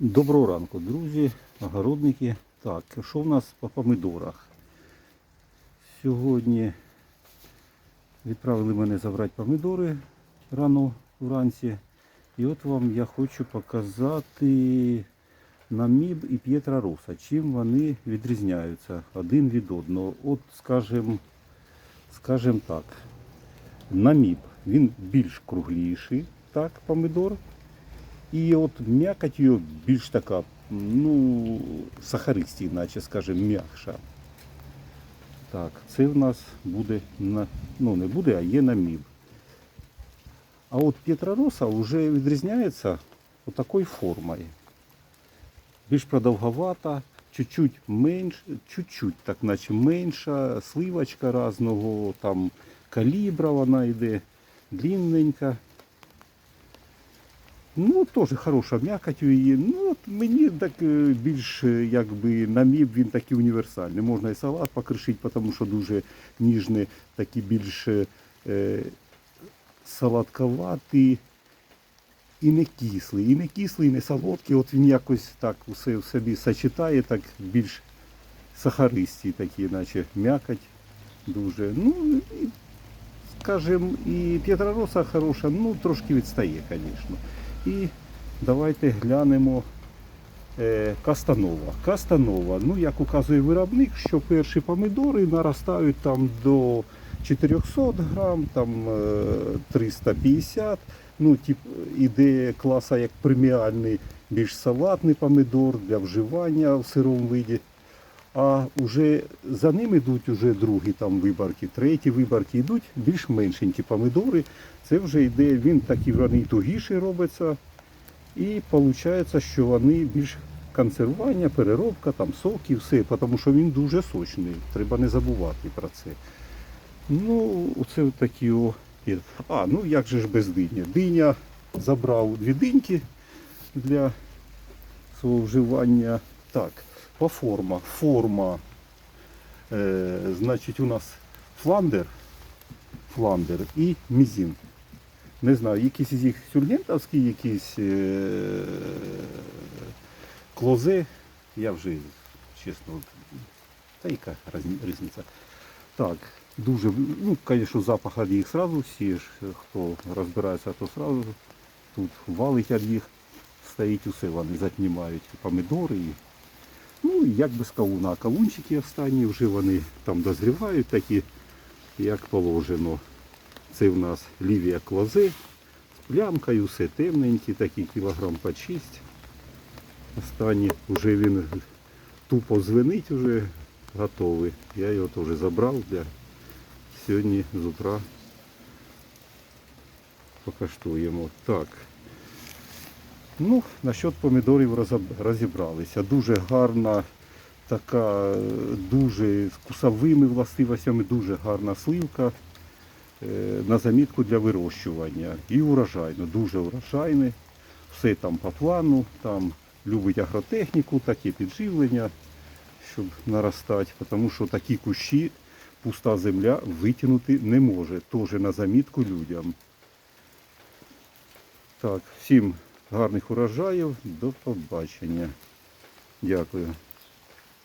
Доброго ранку, друзі, огородники. Так, що в нас по помидорах? Сьогодні відправили мене забрати помидори рано вранці. І от вам я хочу показати наміб і П'єтра Роса. Чим вони відрізняються один від одного. От, скажем, скажем так, наміб він більш кругліший, так, помидор. І от м'якоть його більш така, ну, сахаристі, наче, скажімо, м'якша. Так, це в нас буде, на, ну не буде, а є наміб. А от П'єтрароса вже відрізняється отакою формою. Більш продовговата, чуть-чуть менш, чуть-чуть, так наче менша, сливочка різного, там калібра вона йде, длинненька. Ну, теж хороша м'якоть у її. Ну, от мені так е, більш е, якби наміб він такий універсальний. Можна і салат покришити, тому що дуже ніжний, такий більш е, салатковатий і не кислий. І не кислий, і не солодкий. От він якось так усе в собі сочетає, так більш сахаристий такі, наче м'якоть дуже. Ну, і, скажем, і П'єтрароса хороша, ну трошки відстає, звісно. І давайте глянемо е, Кастанова. Кастанова, ну як указує виробник, що перші помидори наростають там до 400 грам, там е, 350. Ну, тип, ідея класа як преміальний, більш салатний помидор для вживання в сирому виді. А вже за ним йдуть уже другі там виборки, треті виборки йдуть більш меншенькі помидори. Це вже йде, він такий вони тугіший робиться. І виходить, що вони більш консервування, переробка, там соки, все, тому що він дуже сочний. Треба не забувати про це. Ну, оце такі о. А, ну як же ж без дині? Диня забрав дві диньки для свого вживання. Так, по форма. Форма, е, значить, у нас фландер, фландер і мізін. Не знаю, якісь із їх сюргентовські, якісь е, клозе. Я вже, чесно, та яка різниця. Так, дуже, ну, звісно, запах їх сразу, всі ж, хто розбирається, то сразу тут валить їх, стоїть усе, вони затнімають і помидори. І, як без кавуна, а кавунчики останні вже вони там дозрівають, такі, як положено. Це в нас лівія клози, з плямкою, все темненькі, такі кілограм по 6. Останні вже він тупо звенить, вже готовий. Я його теж забрав для сьогодні з утра покаштуємо. Так. Ну, насчет помідорів розібралися. Дуже гарна, така, е, дуже з кусовими властивостями, дуже гарна сливка е, на замітку для вирощування. І урожайно, дуже урожайне. Все там по плану, там любить агротехніку, таке підживлення, щоб наростати, тому що такі кущі пуста земля витягнути не може. Теж на замітку людям. Так, всім гарних урожаїв, до побачення. Дякую.